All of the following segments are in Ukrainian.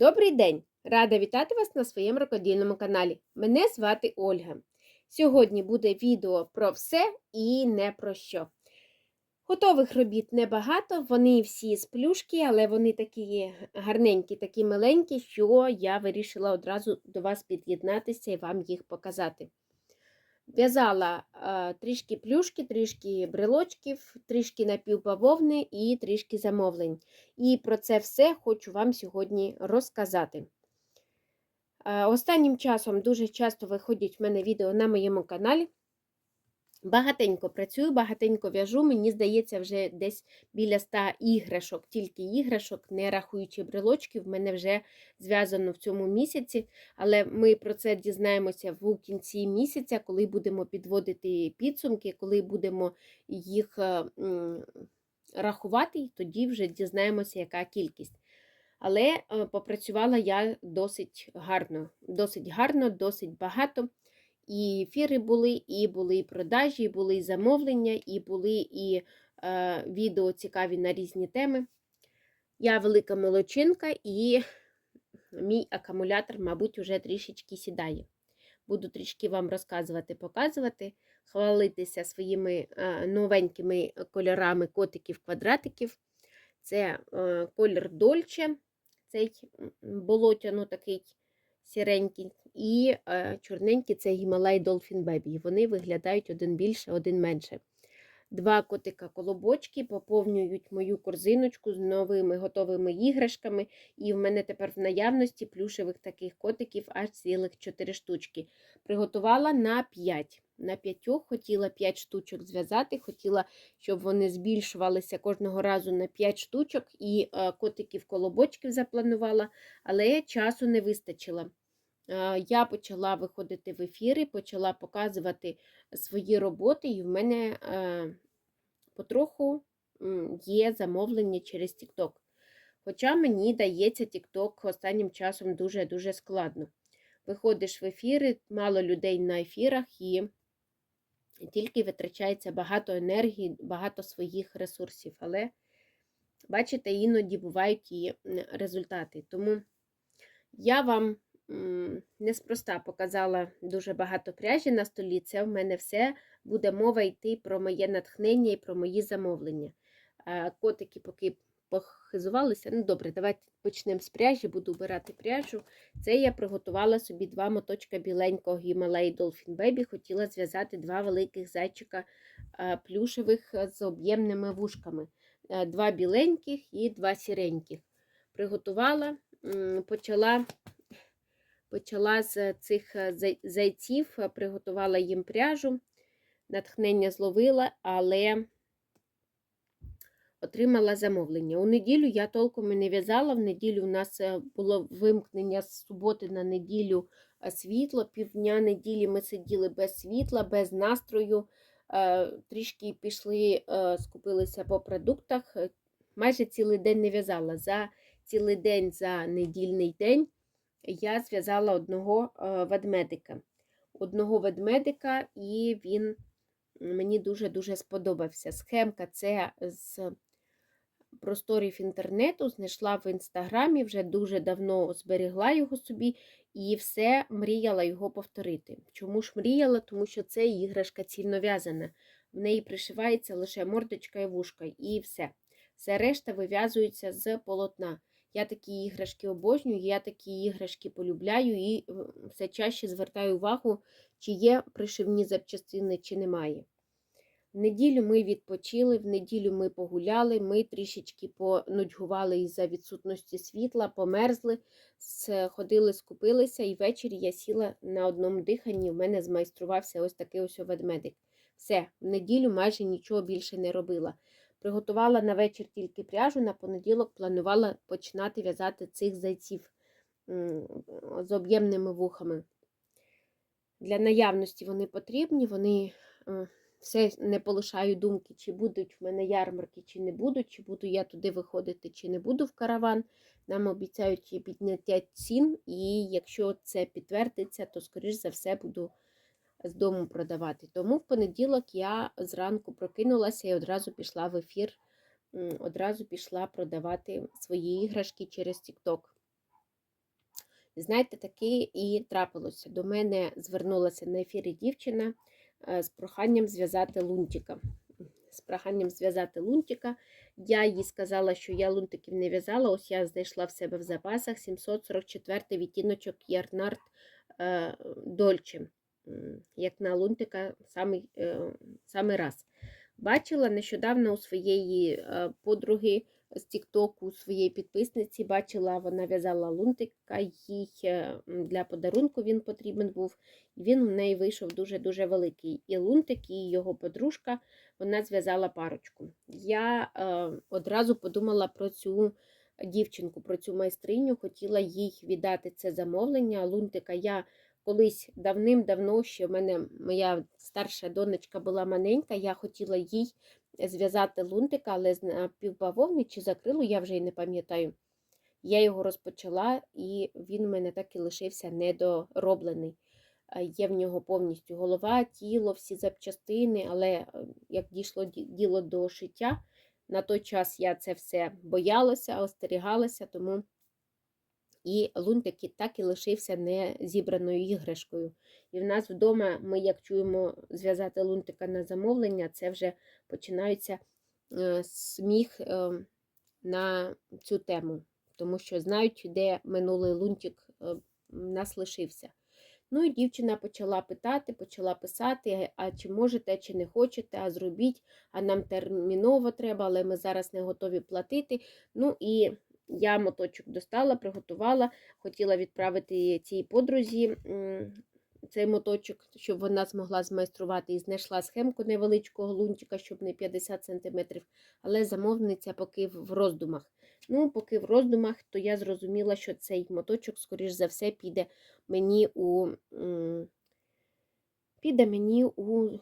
Добрий день! Рада вітати вас на своєму рукодільному каналі. Мене звати Ольга. Сьогодні буде відео про все і не про що. Готових робіт небагато, вони всі з плюшки, але вони такі гарненькі, такі миленькі, що я вирішила одразу до вас під'єднатися і вам їх показати. В'язала трішки плюшки, трішки брелочків, трішки напівбавовни і трішки замовлень. І про це все хочу вам сьогодні розказати. Останнім часом дуже часто виходять в мене відео на моєму каналі. Багатенько працюю, багатенько в'яжу. Мені здається, вже десь біля 100 іграшок, тільки іграшок, не рахуючи брелочків, в мене вже зв'язано в цьому місяці. Але ми про це дізнаємося в кінці місяця, коли будемо підводити підсумки, коли будемо їх е, рахувати, тоді вже дізнаємося, яка кількість. Але е, попрацювала я досить гарно, досить гарно, досить багато. І ефіри були, і були і продажі, і були і замовлення, і були і е, відео цікаві на різні теми. Я велика молочинка, і мій акумулятор, мабуть, вже трішечки сідає. Буду трішки вам розказувати, показувати, хвалитися своїми е, новенькими кольорами котиків-квадратиків. Це е, колір Дольче, цей болотяно такий сіренький, і е, чорненький це Гімалай Dolphin Baby. Вони виглядають один більше, один менше. Два котика-колобочки поповнюють мою корзиночку з новими готовими іграшками. І в мене тепер в наявності плюшевих таких котиків аж цілих 4 штучки. Приготувала на 5. На 5 хотіла 5 штучок зв'язати, хотіла, щоб вони збільшувалися кожного разу на 5 штучок, і е, котиків-колобочків запланувала, але часу не вистачило я почала виходити в ефіри, почала показувати свої роботи, і в мене е, потроху є замовлення через TikTok. Хоча мені дається TikTok останнім часом дуже-дуже складно. Виходиш в ефіри, мало людей на ефірах, і тільки витрачається багато енергії, багато своїх ресурсів. Але, бачите, іноді бувають і результати. Тому я вам неспроста показала дуже багато пряжі на столі. Це в мене все буде мова йти про моє натхнення і про мої замовлення. Котики поки похизувалися. Ну, добре, давайте почнемо з пряжі, буду обирати пряжу. Це я приготувала собі два моточка біленького Himalaya Dolphin Baby. Хотіла зв'язати два великих зайчика плюшевих з об'ємними вушками. Два біленьких і два сіреньких. Приготувала, почала Почала з цих е, зайців, е, приготувала їм пряжу, натхнення зловила, але отримала замовлення. У неділю я толком і не в'язала. В неділю у нас е, було вимкнення з суботи на неділю світло. Півдня неділі ми сиділи без світла, без настрою. Трішки пішли, скупилися по продуктах. Майже цілий день не в'язала. За цілий день, за недільний день я зв'язала одного е, ведмедика. Одного ведмедика, і він мені дуже-дуже сподобався. Схемка це з просторів інтернету, знайшла в інстаграмі, вже дуже давно зберігла його собі і все мріяла його повторити. Чому ж мріяла? Тому що це іграшка цільнов'язана. В неї пришивається лише мордочка і вушка, і все. Все решта вив'язується з полотна. Я такі іграшки обожнюю, я такі іграшки полюбляю і все чаще звертаю увагу, чи є пришивні запчастини, чи немає. В неділю ми відпочили, в неділю ми погуляли, ми трішечки понудьгували із-за відсутності світла, померзли, ходили, скупилися, і ввечері я сіла на одному диханні, в мене змайструвався ось такий ось ведмедик. Все, в неділю майже нічого більше не робила. Приготувала на вечір тільки пряжу, на понеділок планувала починати в'язати цих зайців з об'ємними вухами. Для наявності вони потрібні, вони е, все не полишаю думки, чи будуть в мене ярмарки, чи не будуть, чи буду я туди виходити, чи не буду в караван. Нам обіцяють підняття цін, і якщо це підтвердиться, то, скоріш за все, буду з дому продавати. Тому в понеділок я зранку прокинулася і одразу пішла в ефір, одразу пішла продавати свої іграшки через TikTok. Знаєте, таке і трапилося. До мене звернулася на ефірі дівчина е, з проханням зв'язати лунтика. З проханням зв'язати лунтика. Я їй сказала, що я лунтиків не в'язала. Ось я знайшла в себе в запасах 744 відтіночок Ярнард е, Дольче. Як на лунтика самий, е, самий раз. Бачила нещодавно у своєї е, подруги з Тіктоку, у своєї підписниці, бачила, вона в'язала лунтика, їй е, для подарунку він потрібен був. І він у неї вийшов дуже-дуже великий. І лунтик, і його подружка вона зв'язала парочку. Я е, одразу подумала про цю дівчинку, про цю майстриню, хотіла їй віддати це замовлення. Лунтика я колись давним-давно, ще в мене моя старша донечка була маленька, я хотіла їй зв'язати лунтика, але з напівбавовни чи закрилу, я вже й не пам'ятаю. Я його розпочала, і він у мене так і лишився недороблений. Є в нього повністю голова, тіло, всі запчастини, але е, як дійшло діло до шиття, на той час я це все боялася, остерігалася, тому і лунтик так і лишився не зібраною іграшкою. І в нас вдома ми, як чуємо зв'язати лунтика на замовлення, це вже починається е, сміх е, на цю тему, тому що знають, де минулий лунтик е, в нас лишився. Ну і дівчина почала питати, почала писати, а чи можете, чи не хочете, а зробіть, а нам терміново треба, але ми зараз не готові платити. Ну і я моточок достала, приготувала, хотіла відправити цій подрузі цей моточок, щоб вона змогла змайструвати і знайшла схемку невеличкого лунтика, щоб не 50 см, але замовниця поки в роздумах. Ну, поки в роздумах, то я зрозуміла, що цей моточок, скоріш за все, піде мені у піде мені у е,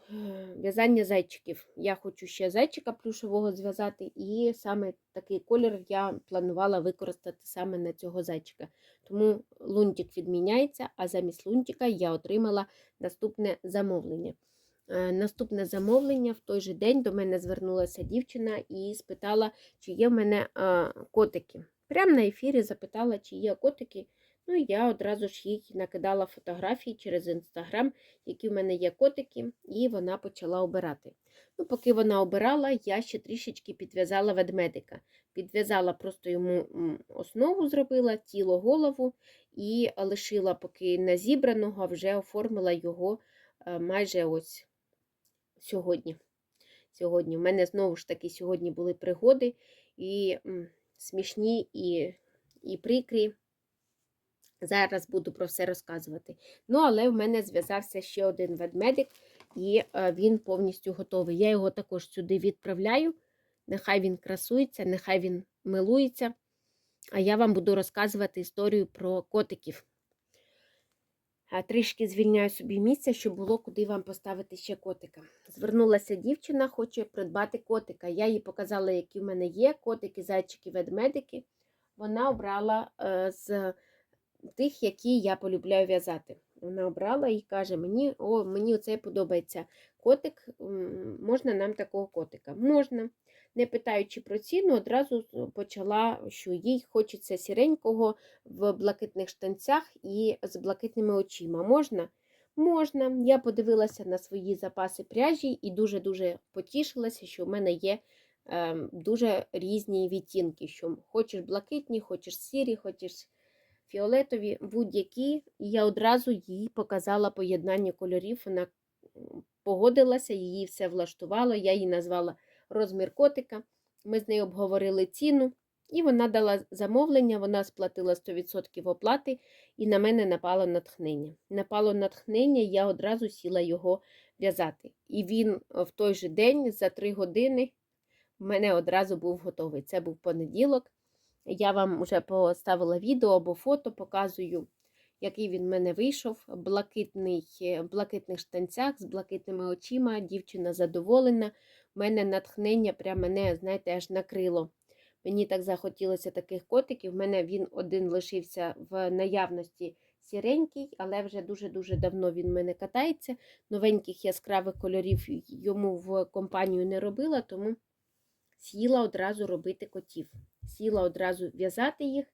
в'язання зайчиків. Я хочу ще зайчика плюшевого зв'язати, і саме такий колір я планувала використати саме на цього зайчика. Тому лунтик відміняється, а замість лунтика я отримала наступне замовлення. Е, Наступне замовлення в той же день до мене звернулася дівчина і спитала, чи є в мене е, котики. Прямо на ефірі запитала, чи є котики. Ну, і я одразу ж їй накидала фотографії через інстаграм, які в мене є котики, і вона почала обирати. Ну, поки вона обирала, я ще трішечки підв'язала ведмедика. Підв'язала просто йому основу, зробила тіло, голову і лишила поки не зібраного, а вже оформила його е, майже ось сьогодні. Сьогодні. У мене знову ж таки сьогодні були пригоди і смішні, і, і прикрі. Зараз буду про все розказувати. Ну, але в мене зв'язався ще один ведмедик, і е, він повністю готовий. Я його також сюди відправляю. Нехай він красується, нехай він милується. А я вам буду розказувати історію про котиків. Трішки звільняю собі місце, щоб було куди вам поставити ще котика. Звернулася дівчина, хоче придбати котика. Я їй показала, які в мене є котики, зайчики, ведмедики. Вона обрала е, з тих, які я полюбляю в'язати. Вона обрала і каже: мені о, мені оце подобається котик, можна нам такого котика? Можна. Не питаючи про ціну, одразу почала, що їй хочеться сіренького в блакитних штанцях і з блакитними очима. Можна? Можна. Я подивилася на свої запаси пряжі і дуже-дуже потішилася, що в мене є е, дуже різні відтінки. Що хочеш блакитні, хочеш сірі, хочеш фіолетові, будь-які. І я одразу їй показала поєднання кольорів. Вона погодилася, її все влаштувало. Я їй назвала розмір котика. Ми з нею обговорили ціну, і вона дала замовлення, вона сплатила 100% оплати, і на мене напало натхнення. Напало натхнення, я одразу сіла його в'язати. І він в той же день, за 3 години, в мене одразу був готовий. Це був понеділок. Я вам вже поставила відео або фото, показую, який він в мене вийшов. Блакитний, е, в блакитних штанцях з блакитними очима. Дівчина задоволена. У мене натхнення прямо мене, знаєте, аж накрило. Мені так захотілося таких котиків. У мене він один лишився в наявності сіренький, але вже дуже-дуже давно він в мене катається. Новеньких яскравих кольорів йому в компанію не робила, тому сіла одразу робити котів. Сіла одразу в'язати їх.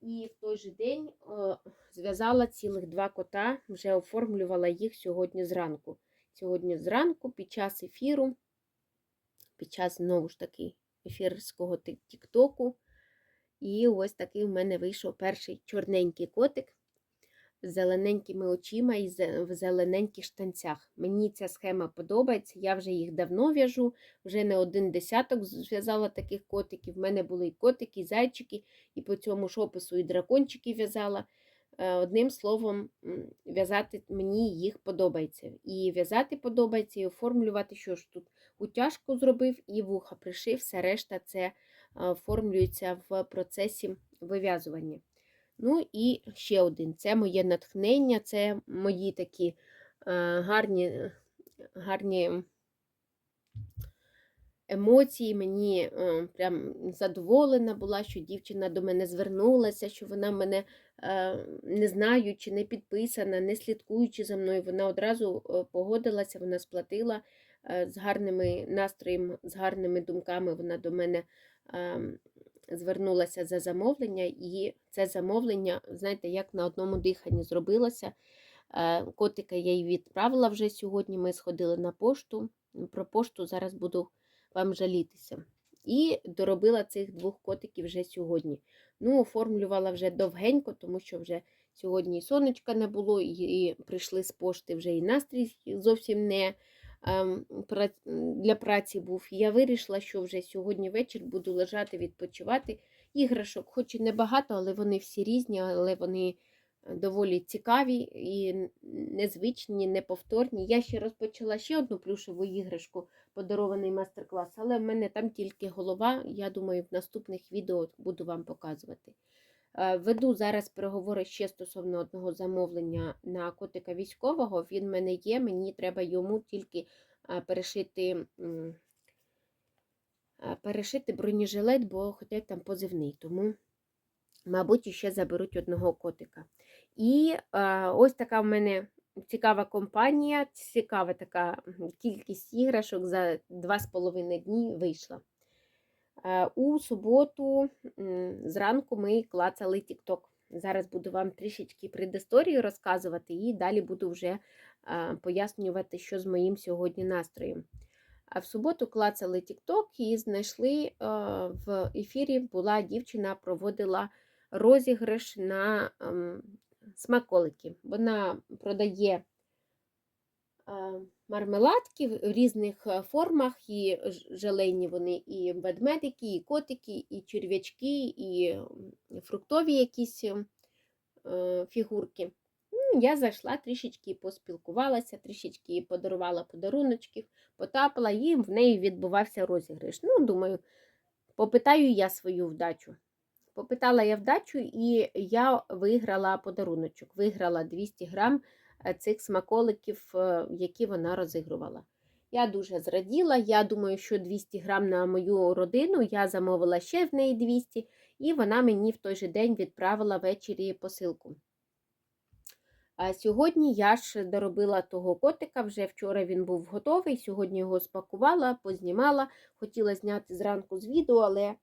І в той же день е, зв'язала цілих два кота, вже оформлювала їх сьогодні зранку. Сьогодні зранку, під час ефіру, під час знову ж таки ефірського тік- тіктоку. І ось такий в мене вийшов перший чорненький котик зелененькими очима і в зелененьких штанцях. Мені ця схема подобається. Я вже їх давно в'яжу, вже не один десяток зв'язала таких котиків. В мене були і котики, і зайчики, і по цьому ж опису і дракончики в'язала. Е, Одним словом, в'язати мені їх подобається. І в'язати подобається, і оформлювати, що ж тут утяжку зробив, і вуха пришив, все решта це е, оформлюється в процесі вив'язування. Ну і ще один. Це моє натхнення, це мої такі е, гарні, гарні емоції. Мені е, прям задоволена була, що дівчина до мене звернулася, що вона мене, е, не знаючи, не підписана, не слідкуючи за мною, вона одразу е, погодилася, вона сплатила е, з гарними настроєм, з гарними думками. Вона до мене. Звернулася за замовлення, і це замовлення, знаєте, як на одному диханні зробилося. Е, Котика я їй відправила вже сьогодні. Ми сходили на пошту. Про пошту зараз буду вам жалітися. І доробила цих двох котиків вже сьогодні. Ну, оформлювала вже довгенько, тому що вже сьогодні і сонечка не було, і, прийшли з пошти вже і настрій зовсім не для праці був. Я вирішила, що вже сьогодні вечір буду лежати, відпочивати. Іграшок, хоч і небагато, але вони всі різні, але вони е, доволі цікаві і незвичні, неповторні. Я ще розпочала ще одну плюшеву іграшку, подарований майстер-клас, але в мене там тільки голова. Я думаю, в наступних відео буду вам показувати. Е, Веду зараз переговори ще стосовно одного замовлення на котика військового. Він в мене є, мені треба йому тільки е, перешити, е, перешити бронежилет, бо хоча там позивний, тому, мабуть, ще заберуть одного котика. І ось така в мене цікава компанія, цікава така кількість іграшок за 2,5 дні вийшла. Е, У суботу зранку ми клацали TikTok. Зараз буду вам трішечки предісторію розказувати і далі буду вже е, пояснювати, що з моїм сьогодні настроєм. А в суботу клацали TikTok і знайшли е, в ефірі була дівчина, проводила розіграш на ем, смаколики. Вона продає е, мармеладки в різних е, формах, і желейні вони, і ведмедики, і котики, і черв'ячки, і фруктові якісь е, фігурки. Ну, Я зайшла трішечки поспілкувалася, трішечки подарувала подаруночків, потапала, і в неї відбувався розіграш. Ну, думаю, попитаю я свою вдачу. Попитала я вдачу, і я виграла подаруночок. Виграла 200 грам цих смаколиків, е, які вона розігрувала. Я дуже зраділа. Я думаю, що 200 грам на мою родину. Я замовила ще в неї 200, і вона мені в той же день відправила ввечері посилку. А сьогодні я ж доробила того котика. Вже вчора він був готовий. Сьогодні його спакувала, познімала. Хотіла зняти зранку з відео, але е,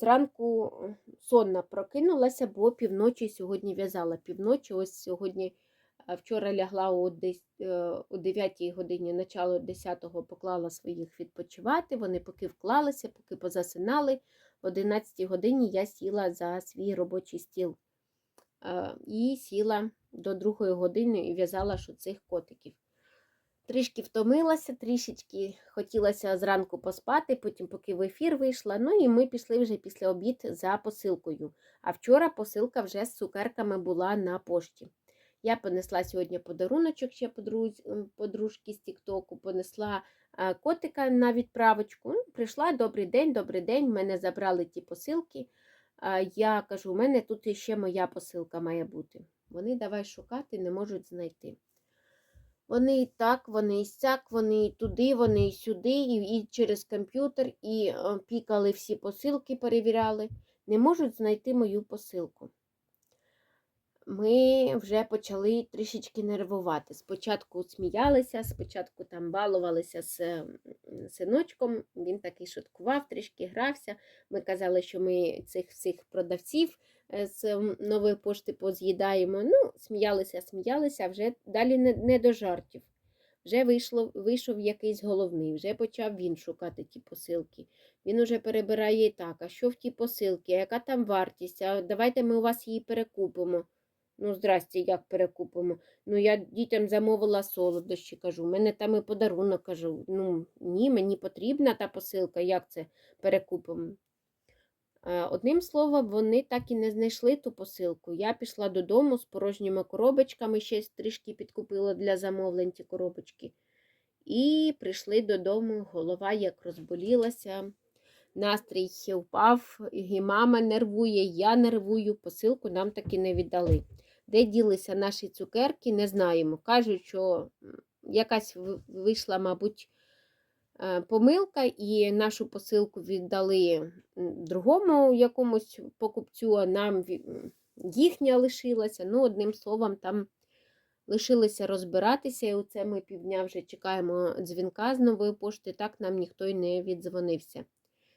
зранку е, сонна прокинулася, бо півночі сьогодні в'язала. Півночі, ось сьогодні е, вчора лягла о, десь, е, о 9 годині, начало 10-го поклала своїх відпочивати. Вони поки вклалися, поки позасинали. В 11 годині я сіла за свій робочий стіл і сіла до другої години і в'язала цих котиків. Трішки втомилася, трішечки хотілося зранку поспати, потім поки в ефір вийшла. Ну і ми пішли вже після обід за посилкою. А вчора посилка вже з цукерками була на пошті. Я понесла сьогодні подаруночок ще подруз... подружки з Тіктоку, понесла котика на відправочку. Прийшла, добрий день, добрий день. Мене забрали ті посилки. Я кажу, у мене тут ще моя посилка має бути. Вони давай шукати, не можуть знайти. Вони і так, вони і сяк, вони і туди, вони і сюди, і, і через комп'ютер, і пікали всі посилки, перевіряли. Не можуть знайти мою посилку. Ми вже почали трішечки нервувати. Спочатку сміялися, спочатку там балувалися з синочком, він такий шуткував, трішки грався. Ми казали, що ми цих всіх продавців е, з нової пошти поз'їдаємо. Ну, сміялися, сміялися, вже далі не, не до жартів. Вже вийшло, вийшов якийсь головний, вже почав він шукати ті посилки. Він уже перебирає так, а що в ті посилки, а яка там вартість? А давайте ми у вас її перекупимо. Ну, здрасте, як перекупимо? Ну, я дітям замовила солодощі, кажу. У мене там і подарунок кажу. Ну, ні, мені потрібна та посилка, як це перекупимо? Е, Одним словом, вони так і не знайшли ту посилку. Я пішла додому з порожніми коробочками, ще трішки підкупила для замовлень ті коробочки. І прийшли додому, голова як розболілася, настрій впав, і мама нервує, я нервую, посилку нам таки не віддали. Де ділися наші цукерки, не знаємо. Кажуть, що якась вийшла, мабуть, е, помилка, і нашу посилку віддали другому якомусь покупцю, а нам їхня лишилася. Ну, одним словом, там лишилися розбиратися, і оце ми півдня вже чекаємо дзвінка з нової пошти, так нам ніхто й не віддзвонився.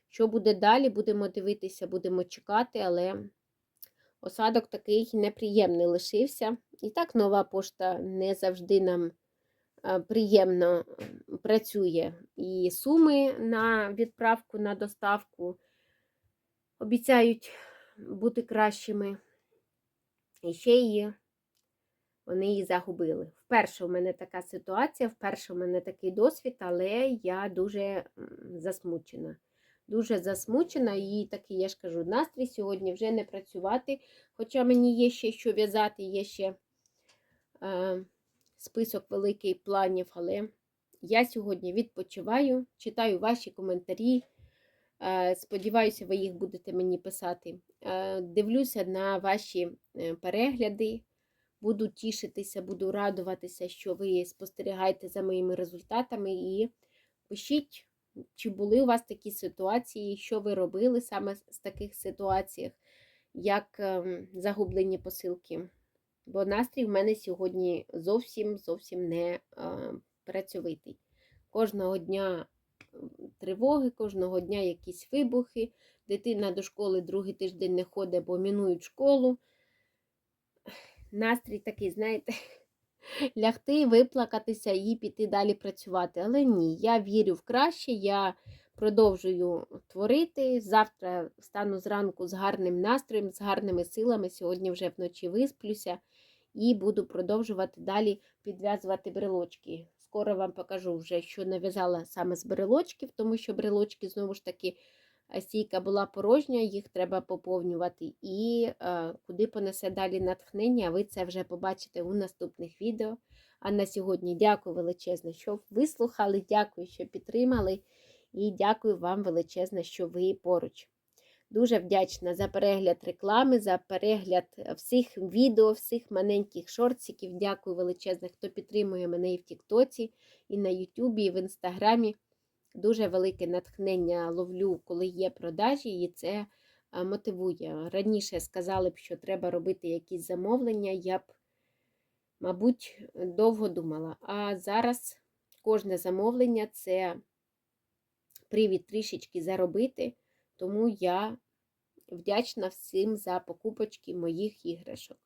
Що буде далі, будемо дивитися, будемо чекати, але осадок такий неприємний лишився. І так нова пошта не завжди нам е, приємно працює. І суми на відправку, на доставку обіцяють бути кращими. І ще її вони її загубили. Вперше у мене така ситуація, вперше у мене такий досвід, але я дуже засмучена. Дуже засмучена і такий, я ж кажу, настрій сьогодні вже не працювати. Хоча мені є ще що в'язати, є ще е, список великий планів, але я сьогодні відпочиваю, читаю ваші коментарі. Е, Сподіваюся, ви їх будете мені писати. Е, Дивлюся на ваші е, перегляди. Буду тішитися, буду радуватися, що ви спостерігаєте за моїми результатами. І пишіть, чи були у вас такі ситуації, що ви робили саме з таких ситуаціях, як ем, загублені посилки. Бо настрій в мене сьогодні зовсім зовсім не е, працьовитий. Кожного дня тривоги, кожного дня якісь вибухи. Дитина до школи другий тиждень не ходить, бо мінують школу. Настрій такий, знаєте, лягти, виплакатися і піти далі працювати. Але ні, я вірю в краще, я продовжую творити. Завтра стану зранку з гарним настроєм, з гарними силами. Сьогодні вже вночі висплюся і буду продовжувати далі підв'язувати брелочки. Скоро вам покажу вже, що нав'язала саме з брелочків, тому що брелочки, знову ж таки, стійка була порожня, їх треба поповнювати. І е, куди понесе далі натхнення, ви це вже побачите у наступних відео. А на сьогодні дякую величезно, що вислухали, дякую, що підтримали. І дякую вам величезно, що ви поруч. Дуже вдячна за перегляд реклами, за перегляд всіх відео, всіх маленьких шортиків. Дякую величезно, хто підтримує мене і в Тіктоці, і на Ютубі, і в Інстаграмі. Дуже велике натхнення ловлю, коли є продажі, і це мотивує. Раніше сказали б, що треба робити якісь замовлення, я б, мабуть, довго думала. А зараз кожне замовлення це привід трішечки заробити, тому я вдячна всім за покупочки моїх іграшок.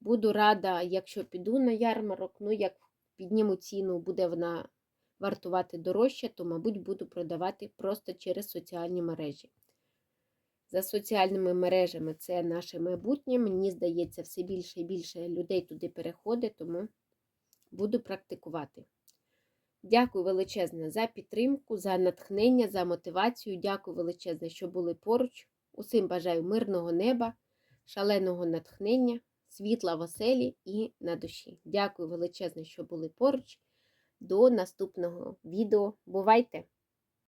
Буду рада, якщо піду на ярмарок, ну як підніму ціну, буде вона вартувати дорожче, то, мабуть, буду продавати просто через соціальні мережі. За соціальними мережами це наше майбутнє. Мені здається, все більше і більше людей туди переходить, тому буду практикувати. Дякую величезне за підтримку, за натхнення, за мотивацію. Дякую величезне, що були поруч. Усім бажаю мирного неба, шаленого натхнення, світла в оселі і на душі. Дякую величезне, що були поруч. До наступного відео. Бувайте!